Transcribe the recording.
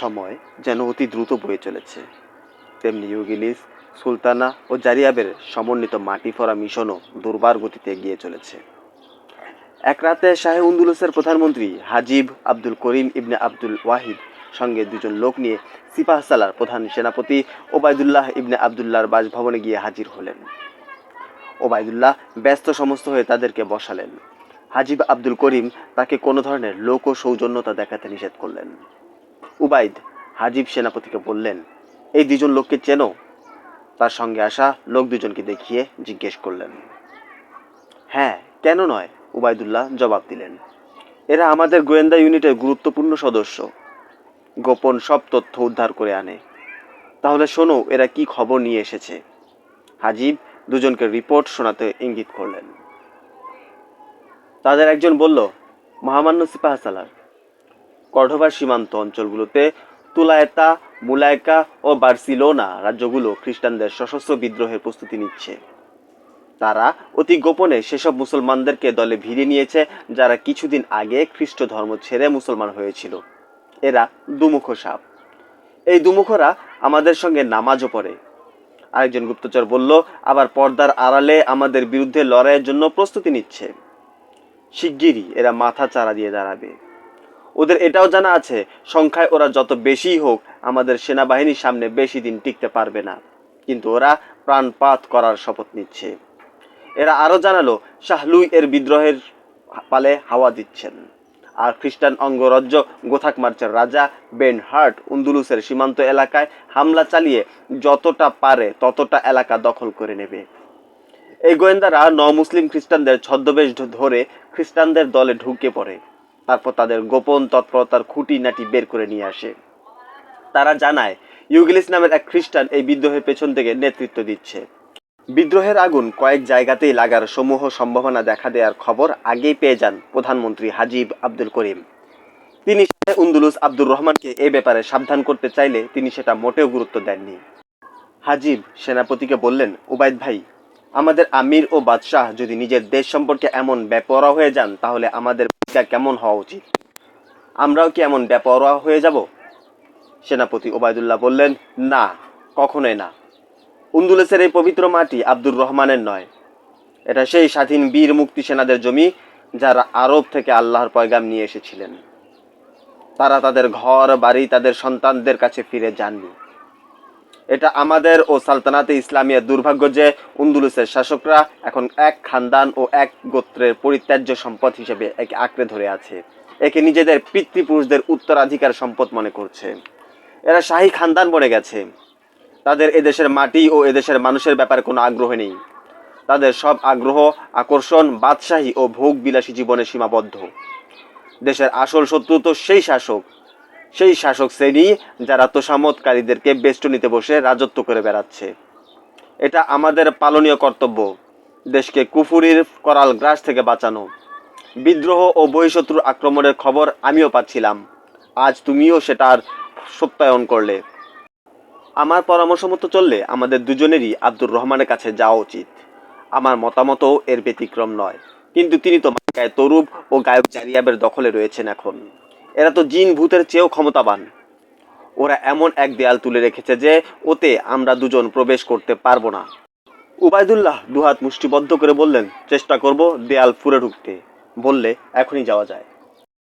সময় যেন অতি দ্রুত বয়ে চলেছে। তেমনি ইউগিলিস সুলতানা ও জারিয়াবের সমন্বিত মাটি ফরা মিশনও দুর্বার গতিতে এগিয়ে চলেছে। এক রাতে শাহে উন্দুলুসের প্রধানমন্ত্রী হাজিব আব্দুল করিম ইবনে আব্দুল ওয়াহিদ সঙ্গে দুজন লোক নিয়ে সিপাহসালার প্রধান সেনাপতি ওবায়দুল্লাহ ইবনে আবদুল্লাহর বাসভবনে গিয়ে হাজির হলেন। ওবায়দুল্লাহ ব্যস্ত সমস্ত হয়ে তাদেরকে বসালেন। হাজিব আব্দুল করিম তাকে কোনো ধরনের লোক ও সৌজন্যতা দেখাতে নিষেধ করলেন। উবাইদ, হাজিব সেনাপতিকে বললেন, এই দুজন লোককে চেনো? তার সঙ্গে আসা লোক দুজনকে দেখিয়ে জিজ্ঞেস করলেন। হ্যাঁ কেন নয়? উবায়দুল্লাহ জবাব দিলেন, এরা আমাদের গোয়েন্দা ইউনিটের গুরুত্বপূর্ণ সদস্য। গোপন সব তথ্য উদ্ধার করে আনে। তাহলে শোনো, এরা কি খবর নিয়ে এসেছে? হাজিব দুজনকে রিপোর্ট শোনাতে ইঙ্গিত করলেন। তাদের একজন বলল, মহামান্য সিপাহসালার কর্ডোভার সীমান্ত অঞ্চলগুলোতে তুলায়েতা, মুলায়কা ও বার্সিলোনা রাজ্যগুলো খ্রিস্টানদের সশস্ত্র বিদ্রোহের প্রস্তুতি নিচ্ছে। তারা অতি গোপনে সেসব মুসলমানদেরকে দলে ভিড়ে নিয়েছে, যারা কিছুদিন আগে খ্রিস্ট ধর্ম ছেড়ে মুসলমান হয়েছিল। এরা দুমুখ সাপ। এই দুমুখরা আমাদের সঙ্গে নামাজও পড়ে। আরেকজন গুপ্তচর বলল, আবার পর্দার আড়ালে আমাদের বিরুদ্ধে লড়াইয়ের জন্য প্রস্তুতি নিচ্ছে। শিগগিরই এরা মাথা চারা দিয়ে দাঁড়াবে। ওদের এটাও জানা আছে, সংখ্যায় ওরা যত বেশি হোক, আমাদের সেনাবাহিনীর সামনে বেশি দিন টিকতে পারবে না। কিন্তু ওরা প্রাণপাত করার শপথ নিচ্ছে। এরা আরও জানালো, শাহলুই এর বিদ্রোহের পালে হাওয়া দিচ্ছেন। আর খ্রিস্টান অঙ্গরাজ্য গোথাক মার্চের রাজা বেন হার্ট উন্দুলুসের সীমান্ত এলাকায় হামলা চালিয়ে যতটা পারে ততটা এলাকা দখল করে নেবে। এই গোয়েন্দারা ন মুসলিম খ্রিস্টানদের ছদ্মবেশ ধরে খ্রিস্টানদের দলে ঢুকে পড়ে। তারপর তাদের গোপন তৎপরতার খুঁটিনাটি বের করে নিয়ে আসে। তারা জানায়, ইউগিলিস নামের এক খ্রিস্টান এই বিদ্রোহের পেছন থেকে নেতৃত্ব দিচ্ছে। বিদ্রোহের আগুন কয়েক জায়গাতেই লাগার সমূহ সম্ভাবনা দেখা দেওয়ার খবর আগেই পেয়ে যান প্রধানমন্ত্রী হাজিব আব্দুল করিম। তিনি উন্দুলুস আব্দুর রহমানকে এ ব্যাপারে সাবধান করতে চাইলে তিনি সেটা মোটেও গুরুত্ব দেননি। হাজিব সেনাপতিকে বললেন, উবায়দ ভাই আমাদের আমির ও বাদশাহ যদি নিজের দেশ সম্পর্কে এমন বেপরোয়া হয়ে যান, তাহলে আমাদের ভূমিকা কেমন হওয়া উচিত? আমরাও কি এমন বেপরোয়া হয়ে যাব? সেনাপতি ওবায়দুল্লাহ বললেন, না, কখনোই না। উন্দুলেসের এই পবিত্র মাটি আব্দুর রহমানের নয়। এটা সেই স্বাধীন বীর মুক্তি সেনাদের জমি, যারা আরব থেকে আল্লাহর পয়গাম নিয়ে এসেছিলেন। তারা তাদের ঘর, বাড়ি, তাদের সন্তানদের কাছে ফিরে যাননি। এটা আমাদের ও সালতানাতে ইসলামিয়ার দুর্ভাগ্য যে উন্দুলুসের শাসকরা এখন এক খানদান ও এক গোত্রের পরিত্যাজ্য সম্পদ হিসেবে একে আঁকড়ে ধরে আছে। একে নিজেদের পিতৃপুরুষদের উত্তরাধিকার সম্পদ মনে করছে। এরা শাহী খানদান বনে গেছে। তাদের এদেশের মাটি ও এদেশের মানুষের ব্যাপারে কোনো আগ্রহ নেই। তাদের সব আগ্রহ, আকর্ষণ, বাদশাহী ও ভোগ বিলাসী জীবনে সীমাবদ্ধ। দেশের আসল শত্রু তো সেই শাসক সেই শাসক শ্রেণি যারা তোষামতকারীদেরকে বেষ্টনীতে বসে রাজত্ব করে বেড়াচ্ছে। এটা আমাদের পালনীয় কর্তব্য, দেশকে কুফুরির করাল গ্রাস থেকে বাঁচানো। বিদ্রোহ ও বহিঃশত্রুর আক্রমণের খবর আমিও পাচ্ছিলাম। আজ তুমিও সেটার সত্যায়ন করলে। আমার পরামর্শ মতো চললে আমাদের দুজনেরই আব্দুর রহমানের কাছে যাওয়া উচিত। আমার মতামতও এর ব্যতিক্রম নয়, কিন্তু তিনি তো মাক্কায় তরুব ও গায়ক জারিয়াবের দখলে রয়েছেন এখন। এরা তো জিন ভূতের চেয়েও ক্ষমতাবান। ওরা এমন এক দেয়াল তুলে রেখেছে যে ওতে আমরা দুজন প্রবেশ করতে পারব না। উবায়দুল্লাহ দুহাত মুষ্টিবদ্ধ করে বললেন, চেষ্টা করব দেয়াল ফুরে ঢুকতে। বললে, এখনই যাওয়া যায়।